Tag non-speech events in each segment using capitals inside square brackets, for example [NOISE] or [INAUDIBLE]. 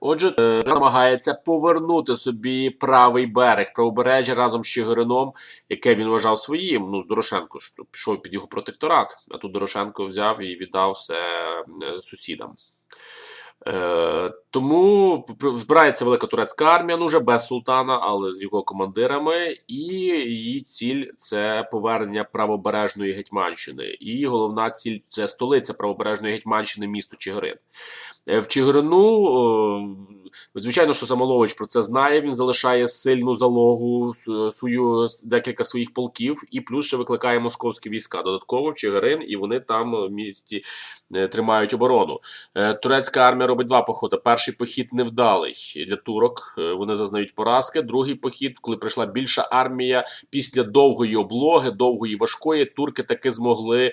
Отже, е, намагається повернути собі правий берег правобережжя разом з Чигирином, яке він вважав своїм. Ну, Дорошенко ж пішов під його протекторат, а тут Дорошенко взяв і віддав все е, сусідам. Е, тому збирається велика турецька армія, ну вже без султана, але з його командирами, і її ціль це повернення правобережної Гетьманщини. І головна ціль це столиця правобережної Гетьманщини, місто Чигирин. Е, В Чигирину, е, звичайно, що Самолович про це знає. Він залишає сильну залогу свою декілька своїх полків, і плюс ще викликає московські війська додатково в Чигирин, і вони там в місті е, тримають оборону. Е, Турецька армія робить два походи. Перший похід невдалий для турок. е, Вони зазнають поразки. Другий похід, коли прийшла більша армія, після довгої облоги, довгої важкої, турки таки змогли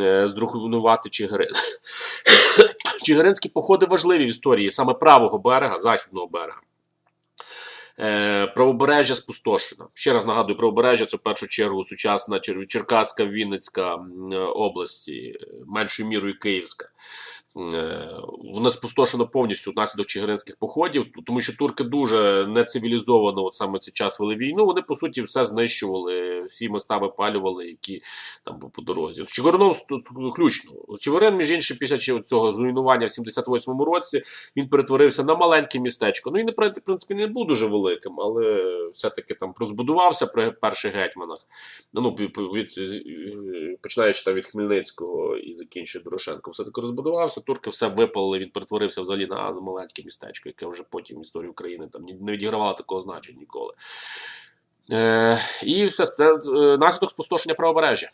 е, зруйнувати Чигирин. [COUGHS] Чигиринські походи важливі в історії саме правого берега, західного берега. Е, правобережжя спустошено. Ще раз нагадую, правобережжя це в першу чергу сучасна Черкаська, Вінницька області, меншою мірою Київська. Е, Воно спустошено повністю внаслідок чигиринських походів, тому що турки дуже нецивілізовано от саме цей час вели війну. Вони по суті все знищували, всі міста випалювали, які там по, дорозі. З Чигирином ключно. Чигирин, між іншим, після цього зруйнування в 78-му році він перетворився на маленьке містечко. Ну і не в принципі не був дуже великим, але все-таки там розбудувався при перших гетьманах. Ну, від, починаючи там від Хмельницького і закінчуючи Дорошенком, все-таки розбудувався. Турки все випалили, він перетворився взагалі на маленьке містечко, яке вже потім в історії України там не відігравало такого значення ніколи. Е, і все це е, наслідок спустошення правобережжя.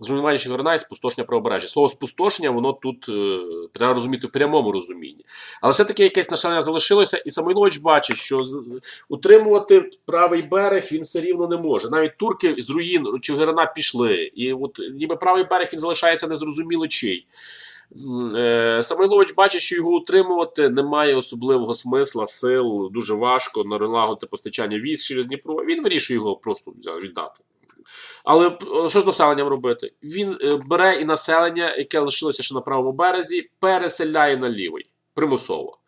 Зруйнування і спустошення правобережжя. Слово спустошення, воно тут е, треба розуміти в прямому розумінні. Але все-таки якесь населення залишилося, і Самойлович бачить, що утримувати правий берег він все рівно не може. Навіть турки з руїн Чигирина пішли, і от ніби правий берег він залишається незрозуміло чий. Е, Самойлович бачить, що його утримувати немає особливого смисла, сил, дуже важко налагодити постачання військ через Дніпро. Він вирішує його просто віддати. Але е, що з населенням робити? Він е, бере і населення, яке лишилося ще на правому березі, переселяє на лівий примусово.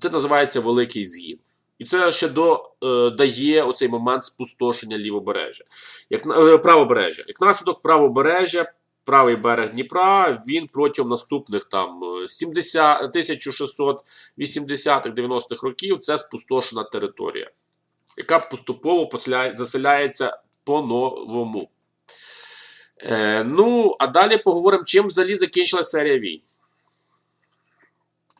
Це називається великий згін. І це ще до, е, дає оцей момент спустошення лівобережжя. Як, е, правобережжя. Як наслідок правобережжя, правий берег Дніпра, він протягом наступних там е, 70, 1680-х, 90-х років це спустошена територія, яка поступово заселяється по-новому. Е, ну, а далі поговоримо, чим взагалі закінчилася серія війн.